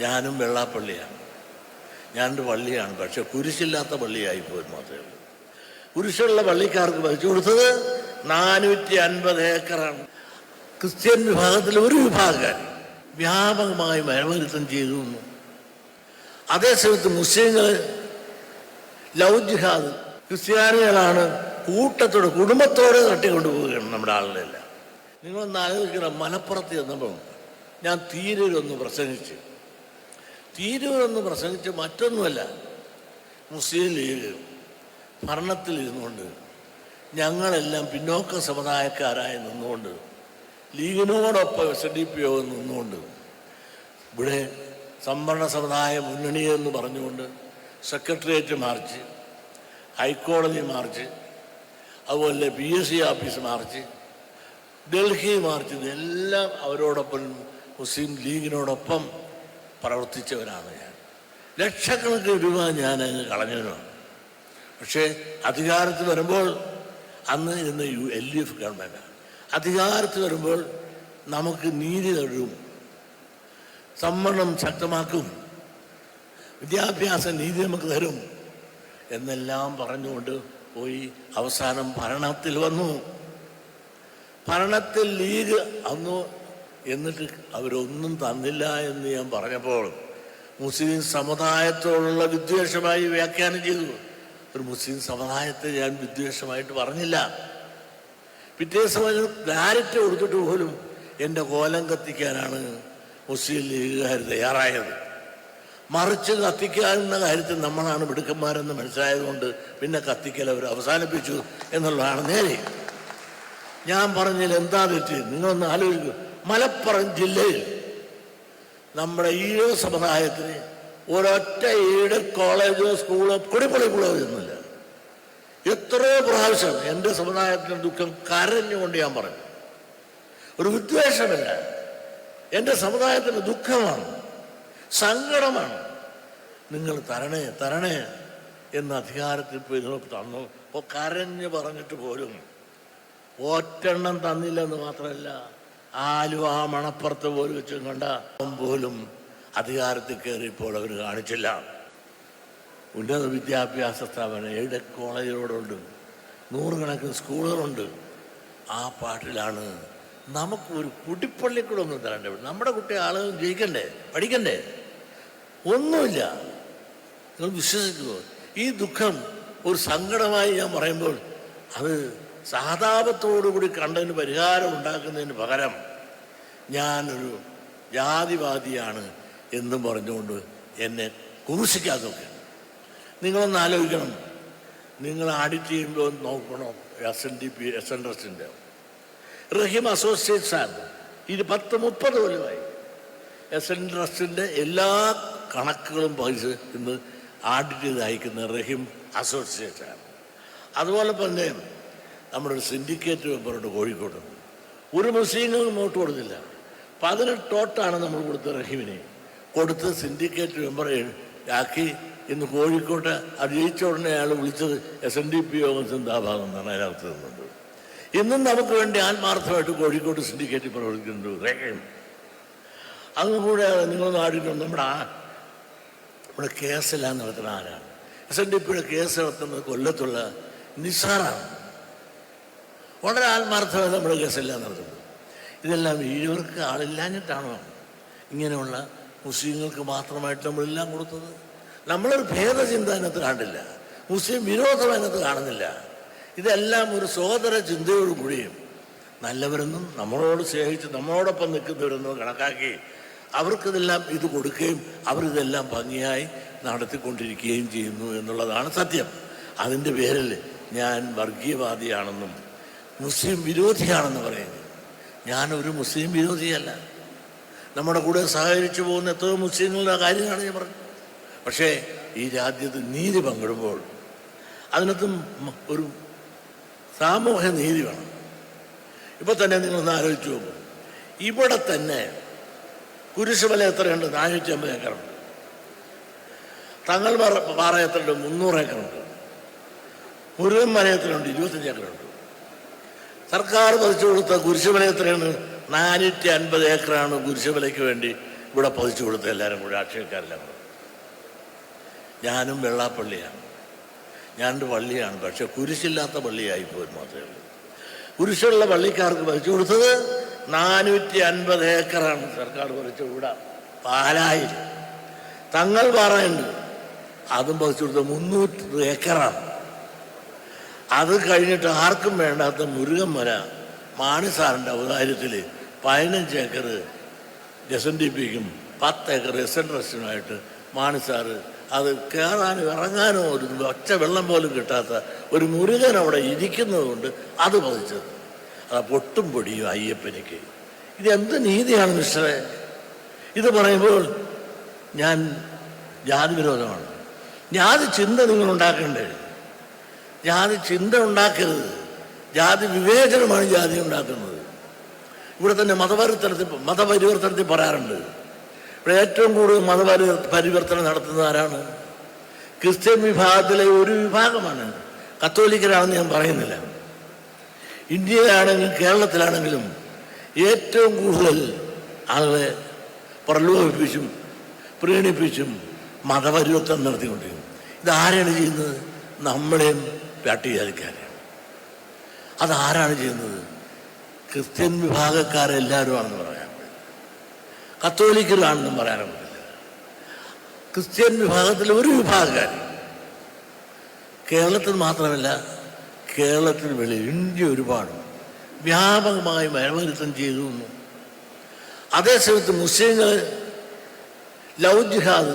ഞാനും വെള്ളാപ്പള്ളിയാണ്. ഞാനൊരു പള്ളിയാണ് പക്ഷെ കുരിശില്ലാത്ത പള്ളിയായി പോയി മാത്രമേ ഉള്ളൂ. കുരിശുള്ള പള്ളിക്കാർക്ക് വഹിച്ചു കൊടുത്തത് നാനൂറ്റി അൻപത് ഏക്കറാണ്. ക്രിസ്ത്യൻ വിഭാഗത്തിൽ ഒരു വിഭാഗക്കാരൻ വ്യാപകമായി മരമരുത്തം ചെയ്തു അതേസമയത്ത് മുസ്ലിങ്ങൾ ലവ് ജിഹാദ് ക്രിസ്ത്യാനികളാണ് കൂട്ടത്തോടെ കുടുംബത്തോടെ തട്ടിക്കൊണ്ടുപോവുകയാണ് നമ്മുടെ ആളുകളെല്ലാം നിങ്ങളൊന്ന് ആലോചിക്കണം മലപ്പുറത്ത് ചെന്നപ്പോൾ ഞാൻ തീരൂരൊന്ന് പ്രസംഗിച്ച് തീരൂരൊന്ന് പ്രസംഗിച്ച് മറ്റൊന്നുമല്ല. മുസ്ലിം ലീഗ് ഭരണത്തിൽ ഇരുന്നുകൊണ്ട് ഞങ്ങളെല്ലാം പിന്നോക്ക സമുദായക്കാരായി നിന്നുകൊണ്ട് ലീഗിനോടൊപ്പം എസ് ഡി പി ഒ നിന്നുകൊണ്ട് ഇവിടെ സംവരണ സമുദായ മുന്നണി എന്ന് പറഞ്ഞുകൊണ്ട് secretariat march high court march അതുപോലെ P S C office march Delhi march ഇതെല്ലാം അവരോടൊപ്പം മുസ്ലിം ലീഗിനോടൊപ്പം പ്രവർത്തിച്ചവരാണ് ഞാൻ. ലക്ഷക്കണക്കിന് രൂപ ഞാൻ കളഞ്ഞവനാണ്. പക്ഷേ അധികാരത്തിൽ വരുമ്പോൾ അന്ന് ഇന്ന് യു എൽ ഡി എഫ് ഗവൺമെന്റാണ് അധികാരത്തിൽ വരുമ്പോൾ നമുക്ക് നീതി തഴുകും സംവരണം ശക്തമാക്കും. വിദ്യാഭ്യാസ നീതി നമുക്ക് തരും. എന്നെല്ലാം പറഞ്ഞുകൊണ്ട് പോയി അവസാനം ഭരണത്തിൽ വന്നു. ഭരണത്തിൽ ലീഗ് അന്നു എന്നിട്ട് അവരൊന്നും തന്നില്ല എന്ന് ഞാൻ പറഞ്ഞപ്പോൾ മുസ്ലിം സമുദായത്തോടുള്ള വിദ്വേഷമായി വ്യാഖ്യാനം ചെയ്തു. ഒരു മുസ്ലിം സമുദായത്തെ ഞാൻ വിദ്വേഷമായിട്ട് പറഞ്ഞില്ല. പിറ്റേ സമയം ക്ലാരിറ്റി കൊടുത്തിട്ട് പോലും എന്റെ കോലം കത്തിക്കാനാണ് മുസ്ലിം ലീഗുകാർ തയ്യാറായത്. മറിച്ച് കത്തിക്കാവുന്ന കാര്യത്തിൽ നമ്മളാണ് മിടുക്കന്മാരെന്ന് മനസ്സിലായതുകൊണ്ട് പിന്നെ കത്തിക്കൽ അവർ അവസാനിപ്പിച്ചു എന്നുള്ളതാണ് നേരെ. ഞാൻ പറഞ്ഞതിൽ എന്താ തെറ്റ്? നിങ്ങളൊന്ന് ആലോചിക്കും. മലപ്പുറം ജില്ലയിൽ നമ്മുടെ ഈഴോ സമുദായത്തിന് ഒരൊറ്റ ഈട് കോളേജോ സ്കൂളോ കുടിപ്പൊളിക്കുള്ളോ ഒന്നുമില്ല എത്രയോ പ്രാവശ്യം എന്റെ സമുദായത്തിന്റെ ദുഃഖം കരഞ്ഞുകൊണ്ട് ഞാൻ പറഞ്ഞു. ഒരു വിദ്വേഷമില്ല എന്റെ സമുദായത്തിന് ദുഃഖമാണ് സങ്കടമാണ്. നിങ്ങൾ തരണേ തരണേ എന്ന് അധികാരത്തിൽ പോയി തന്നു. അപ്പോൾ കരഞ്ഞ് പറഞ്ഞിട്ട് പോലും ഒറ്റെണ്ണം തന്നില്ലെന്ന് മാത്രമല്ല ആലുവ മണപ്പുറത്ത് പോലും വെച്ച് കണ്ട പോലും അധികാരത്തിൽ കയറിയപ്പോൾ അവർ കാണിച്ചില്ല. ഉന്നത വിദ്യാഭ്യാസ സ്ഥാപനം ഏഴ് കോളേജുകളുണ്ട് നൂറുകണക്കിന് സ്കൂളുകളുണ്ട്. ആ പാട്ടിലാണ് നമുക്ക് ഒരു കുടിപ്പള്ളിക്കൂടെ ഒന്നും തരണ്ടേ നമ്മുടെ കുട്ടി ആളുകൾ ജയിക്കണ്ടേ? പഠിക്കണ്ടേ? ഒന്നുമില്ല. നിങ്ങൾ വിശ്വസിക്കുമോ ഈ ദുഃഖം ഒരു സങ്കടമായി ഞാൻ പറയുമ്പോൾ അത് സഹതാപത്തോടുകൂടി കണ്ടതിന് പരിഹാരം ഉണ്ടാക്കുന്നതിന് പകരം ഞാനൊരു ജാതിവാദിയാണ് എന്നും പറഞ്ഞുകൊണ്ട് എന്നെ കുറിശിക്കാതൊക്കെ നിങ്ങളൊന്ന് ആലോചിക്കണം. നിങ്ങൾ ആഡിറ്റ് ചെയ്യുമ്പോൾ നോക്കണം? S N D P S N ട്രസ്റ്റിന്റെ റഹീം അസോസിയേറ്റ്സ് ആണ് ഇത് പത്ത് മുപ്പത് കൊല്ലമായി. എസ് എൻ ട്രസ്റ്റിന്റെ എല്ലാ കണക്കുകളും പൈസ ഇന്ന് ആഡിറ്റ് ചെയ്ത് അയക്കുന്ന റഹീം അസോസിയേറ്റ്സ് ആണ് അതുപോലെ തന്നെ നമ്മുടെ ഒരു സിൻഡിക്കേറ്റ് മെമ്പറുണ്ട് കോഴിക്കോട്. ഒരു മുസ്ലിങ്ങളും വോട്ട് കൊടുത്തില്ല. പതിനെട്ട് വോട്ടാണ് നമ്മൾ കൊടുത്ത റഹീമിനെ. കൊടുത്ത് സിൻഡിക്കേറ്റ് മെമ്പറെ ആക്കി. ഇന്ന് കോഴിക്കോട്ട് അത് ജയിച്ച ഉടനെ അയാൾ വിളിച്ചത് എസ് എൻ ഡി പി യോഗം ചിന്താഭാഗം എന്നാണ് അതിനകത്ത് നിന്നത് ഇന്നും നമുക്ക് വേണ്ടി ആത്മാർത്ഥമായിട്ട് കോഴിക്കോട് സിൻഡിക്കേറ്റ് പ്രവർത്തിക്കുന്നുണ്ട് റഹീം. അതുകൂടെ നിങ്ങൾ നാടിനും നമ്മുടെ ആ നമ്മുടെ കേസെല്ലാം നടത്തുന്ന ആരാണ്? എസ് എൻ ഡി പിയുടെ കേസ് നടത്തുന്നത് കൊല്ലത്തുള്ള നിസാറാണ്. വളരെ ആത്മാർത്ഥത നമ്മുടെ കേസെല്ലാം നടത്തുന്നത് ഇതെല്ലാം ഈഴവർക്ക് ആളില്ലാഞ്ഞിട്ടാണോ? ഇങ്ങനെയുള്ള മുസ്ലിങ്ങൾക്ക് മാത്രമായിട്ട് നമ്മളെല്ലാം കൊടുത്തത്? നമ്മളൊരു ഭേദചിന്ത അതിനകത്ത് കാണില്ല. മുസ്ലിം വിരോധം അതിനകത്ത് കാണുന്നില്ല. ഇതെല്ലാം ഒരു സഹോദര ചിന്തയോട് കൂടിയും നല്ലവരെന്നും നമ്മളോട് സ്നേഹിച്ച് നമ്മളോടൊപ്പം നിൽക്കുന്നവരെന്നും കണക്കാക്കി അവർക്കിതെല്ലാം ഇത് കൊടുക്കുകയും അവരിതെല്ലാം ഭംഗിയായി നടത്തിക്കൊണ്ടിരിക്കുകയും ചെയ്യുന്നു എന്നുള്ളതാണ് സത്യം. അതിന്റെ പേരിൽ ഞാൻ വർഗീയവാദിയാണെന്നും മുസ്ലിം വിരോധിയാണെന്ന് പറയുന്നത് ഞാനൊരു മുസ്ലിം വിരോധിയല്ല. നമ്മുടെ കൂടെ സഹകരിച്ചു പോകുന്ന എത്രയോ മുസ്ലിങ്ങളുടെ കാര്യമാണ് ഞാൻ പറഞ്ഞത്. പക്ഷേ ഈ രാജ്യത്ത് നീതി പങ്കിടുമ്പോൾ അതിനകത്തും ഒരു സാമൂഹ്യ നീതി വേണം. ഇപ്പൊ തന്നെ നിങ്ങളൊന്ന് ആലോചിച്ച് നോക്കും. ഇവിടെ തന്നെ കുരിശുമല എത്രയുണ്ട്? നാനൂറ്റി അമ്പത് ഏക്കറുണ്ട്. തങ്ങൾ പാറ പാറ എത്രയുണ്ട് മുന്നൂറ് ഏക്കറുണ്ട്. മുരുകൻ മല എത്രയുണ്ട് ഇരുപത്തഞ്ച് ഏക്കറുണ്ട്. സർക്കാർ പതിച്ചു കൊടുത്ത കുരിശുമല എത്രയാണ്? നാനൂറ്റി അൻപത് ഏക്കറാണ് കുരിശുമലയ്ക്ക് വേണ്ടി ഇവിടെ പതിച്ചു കൊടുത്ത എല്ലാവരും കൂടി അക്ഷയക്കാരെല്ലാം കൂടെ. ഞാനും വെള്ളാപ്പള്ളിയാണ്. ഞാനൊരു പള്ളിയാണ് പക്ഷെ കുരിശില്ലാത്ത പള്ളിയായി പോയി മാത്രമേ ഉള്ളൂ. കുരിശുള്ള പള്ളിക്കാർക്ക് പതിച്ചു കൊടുത്തത് നാനൂറ്റി അൻപത് ഏക്കറാണ് സർക്കാർ പതിച്ചു ഇവിടെ പാലായിൽ. തങ്ങൾ പാറയുണ്ട് അതും പതിച്ചു കൊടുത്തത് മുന്നൂറ്റി ഏക്കറാണ്. അത് കഴിഞ്ഞിട്ട് ആർക്കും വേണ്ടാത്ത മുരുകൻ മല മാണിസാറിന്റെ ഔദാര്യത്തിൽ പതിനഞ്ച് ഏക്കർ എസ് എൻ ഡി പിക്കും പത്ത് ഏക്കർ എസ് എൻ ട്രസ്റ്റിനുമായിട്ട് മാണിസാറ് അത് കയറാനും ഇറങ്ങാനും ഒരു ഒറ്റ വെള്ളം പോലും കിട്ടാത്ത ഒരു മുരുകൻ അവിടെ ഇരിക്കുന്നത് കൊണ്ട് അത് പതിച്ചത്. അത് പൊട്ടും പൊടിയും അയ്യപ്പനിക്ക്. ഇത് എന്ത് നീതിയാണ് മിസ്റ്ററെ? ഇത് പറയുമ്പോൾ ഞാൻ ജാതി വിരോധമാണ്. ജാതി ചിന്ത നിങ്ങൾ ഉണ്ടാക്കണ്ടേ ജാതി ചിന്ത ഉണ്ടാക്കരുത്. ജാതി വിവേചനമാണ് ജാതി ഉണ്ടാക്കുന്നത്. ഇവിടെ തന്നെ മതപരിവർത്തനത്തിൽ മതപരിവർത്തനത്തിൽ പറയാറുണ്ട്. ഇവിടെ ഏറ്റവും കൂടുതൽ മതപരി പരിവർത്തനം നടത്തുന്നത് ആരാണ്? ക്രിസ്ത്യൻ വിഭാഗത്തിലെ ഒരു വിഭാഗമാണ്. കത്തോലിക്കരാണെന്ന് ഞാൻ പറയുന്നില്ല. ഇന്ത്യയിലാണെങ്കിലും കേരളത്തിലാണെങ്കിലും ഏറ്റവും കൂടുതൽ ആളുകളെ പ്രലോഭിപ്പിച്ചും പ്രീണിപ്പിച്ചും മതപരിവർത്തനം നടത്തിക്കൊണ്ടിരിക്കും ഇതാരാണ് ചെയ്യുന്നത്? നമ്മളെയും പട്ടികജാതിക്കാരെയാണ് അതാരാണ് ചെയ്യുന്നത്? ക്രിസ്ത്യൻ വിഭാഗക്കാരെല്ലാവരും ആണെന്ന് പറയാൻ പറ്റില്ല. കത്തോലിക്കരാണെന്നും പറയാൻ പറ്റില്ല. ക്രിസ്ത്യൻ വിഭാഗത്തിലെ ഒരു വിഭാഗക്കാർ കേരളത്തിൽ മാത്രമല്ല കേരളത്തിന് വെളിയിൽ ഇന്ത്യ ഒരുപാട് വ്യാപകമായി മരമരുത്തം ചെയ്തു അതേസമയത്ത് മുസ്ലിങ്ങൾ ലവ് ജിഹാദ്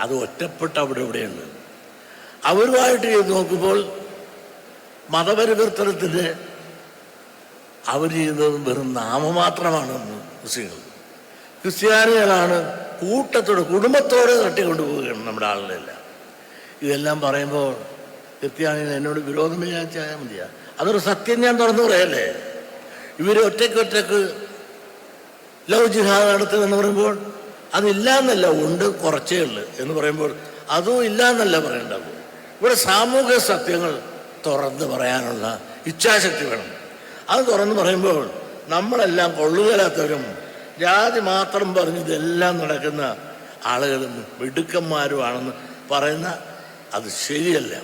അത് ഒറ്റപ്പെട്ട അവിടെ ഇവിടെയുണ്ട് അവരുമായിട്ട് ചെയ്ത് നോക്കുമ്പോൾ മതപരിവർത്തനത്തിന്റെ അവർ ചെയ്യുന്നത് വെറും നാമമാത്രമാണെന്ന് മുസ്ലിങ്ങൾ ക്രിസ്ത്യാനികളാണ് കൂട്ടത്തോടെ കുടുംബത്തോടെ തട്ടിക്കൊണ്ടുപോവുകയാണ് നമ്മുടെ ആളുകളെല്ലാം. ഇതെല്ലാം പറയുമ്പോൾ ക്രിസ്ത്യാനികൾ എന്നോട് വിരോധം വിചാരിച്ചാൽ മതിയാ. അതൊരു സത്യം ഞാൻ തുറന്നു പറയല്ലേ? ഇവർ ഒറ്റയ്ക്ക് ഒറ്റയ്ക്ക് ലവ് ജിഹാദ് നടത്തുമെന്ന് പറയുമ്പോൾ അതില്ല എന്നല്ല ഉണ്ട് കുറച്ചേ ഉള്ളു എന്ന് പറയുമ്പോൾ അതും ഇല്ല എന്നല്ല പറയേണ്ടത്. ഇവിടെ സാമൂഹ്യ സത്യങ്ങൾ തുറന്ന് പറയാനുള്ള ഇച്ഛാശക്തി വേണം. അത് തുറന്ന് പറയുമ്പോൾ നമ്മളെല്ലാം കൊള്ളുകയില്ലാത്തവരും ജാതി മാത്രം പറഞ്ഞ് ഇതെല്ലാം നടക്കുന്ന ആളുകളും മിടുക്കന്മാരുമാണെന്ന് പറയുന്ന അത് ശരിയല്ല.